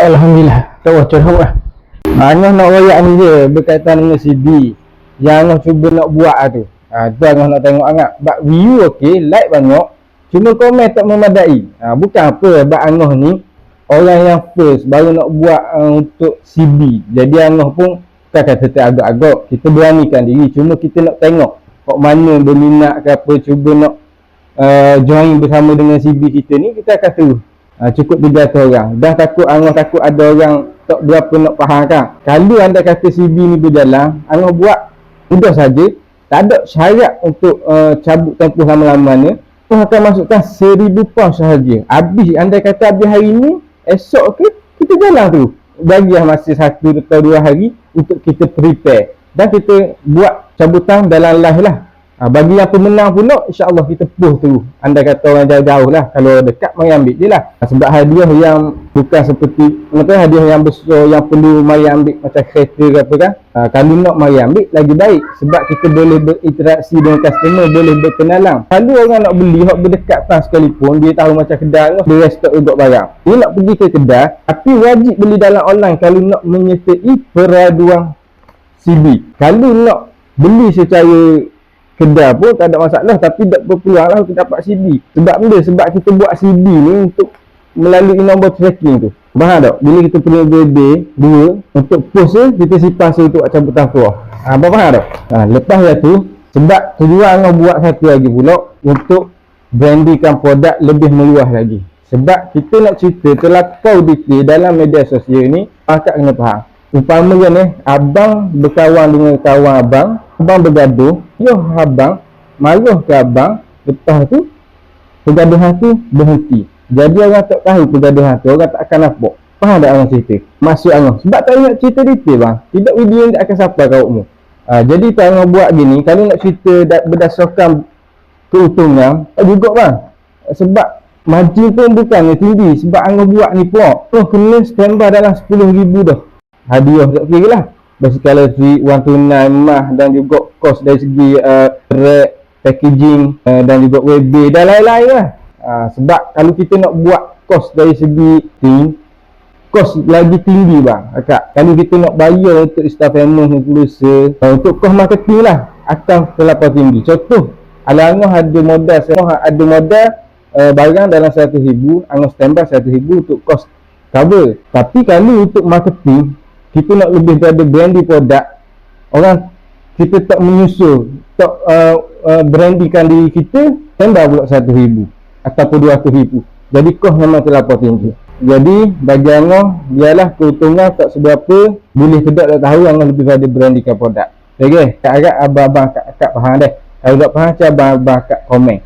Alhamdulillah. Tak wah cerah lah. Angah nak royak ni je berkaitan dengan CD. Yang Angah cuba nak buat lah tu. Ha, tu Angah nak tengok Angah. Bak view okey, like banyak. Cuma komen tak memadai. Ha, bukan apa bak Angah ni orang yang first baru nak buat uh, untuk CB. Jadi Angah pun kan kata tak agak-agak. Kita beranikan diri. Cuma kita nak tengok kok mana berminat ke apa. Cuba nak uh, join bersama dengan CB kita ni. Kita akan terus Ha, cukup 300 orang. Dah takut Angah takut ada orang tak berapa nak faham kan. Kalau anda kata CB ni berjalan, Angah buat mudah saja. Tak ada syarat untuk uh, cabut tempoh lama-lama ni. Pun akan masukkan 1000 pound sahaja. Habis anda kata habis hari ni, esok ke kita jalan tu. Bagilah masa satu atau dua hari untuk kita prepare. Dan kita buat cabutan dalam live lah. Ha, bagi yang pemenang pula, insyaAllah kita push tu. Anda kata orang jauh-jauh lah. Kalau dekat, mari ambil je lah. Ha, sebab hadiah yang bukan seperti, maksudnya hadiah yang besar, yang perlu mari ambil macam kereta ke apa kan. Ha, kalau nak mari ambil, lagi baik. Sebab kita boleh berinteraksi dengan customer, boleh berkenalan. Kalau orang nak beli, nak berdekat pas sekalipun, dia tahu macam kedai tu, dia respect juga barang. Dia nak pergi ke kedai, tapi wajib beli dalam online kalau nak menyertai peraduan CB. Kalau nak beli secara kedai pun tak ada masalah tapi tak berpeluang lah untuk dapat CD sebab benda sebab kita buat CD ni untuk melalui nombor tracking tu. Faham tak? Bila kita punya BB dua untuk post tu kita simpan tu untuk cabutan keluar ha, apa faham tak? Ha, lepas tu sebab tujuan nak buat satu lagi pula untuk brandingkan produk lebih meluas lagi. Sebab kita nak cerita terlakau detail dalam media sosial ni akak kena faham Umpamanya ni, abang berkawan dengan kawan abang, abang bergaduh, yo abang, maluh ke abang, lepas tu, pergaduhan tu berhenti. Jadi orang tak tahu pergaduhan tu, orang tak akan nampak. Faham tak orang cerita? Masuk orang. Sebab tak ingat cerita detail bang. Tidak video ni akan sampai kau umur. Ha, jadi tak orang buat gini, kalau nak cerita berdasarkan keuntungan, tak juga bang. Sebab margin pun bukan tinggi. Sebab orang buat ni pun, oh, kena standby dalam 10,000 dah hadiah tak kira lah. Basikal elektrik one to nine mah dan juga kos dari segi uh, rack packaging uh, dan juga WB dan lain-lain lah. Uh, sebab kalau kita nak buat kos dari segi ting kos lagi tinggi bang. Akak kalau kita nak bayar untuk staff famous influencer uh, untuk kos marketing lah akan terlalu tinggi. Contoh Alangah ada modal saya ada modal uh, barang dalam 100 ribu Angah standby 100 ribu untuk kos cover. Tapi kalau untuk marketing kita nak lebih daripada branding produk. Orang kita tak menyusul tak uh, uh, brandingkan diri kita tembak pula satu ribu ataupun dua ratus ribu. Jadi kos memang terlalu tinggi. Jadi bagi Angah biarlah keuntungan tak seberapa boleh kedok tak tahu Angah lebih pada brandingkan produk. Ok kak agak abang-abang kak, kak faham deh. Kalau tak faham cakap abang-abang kak komen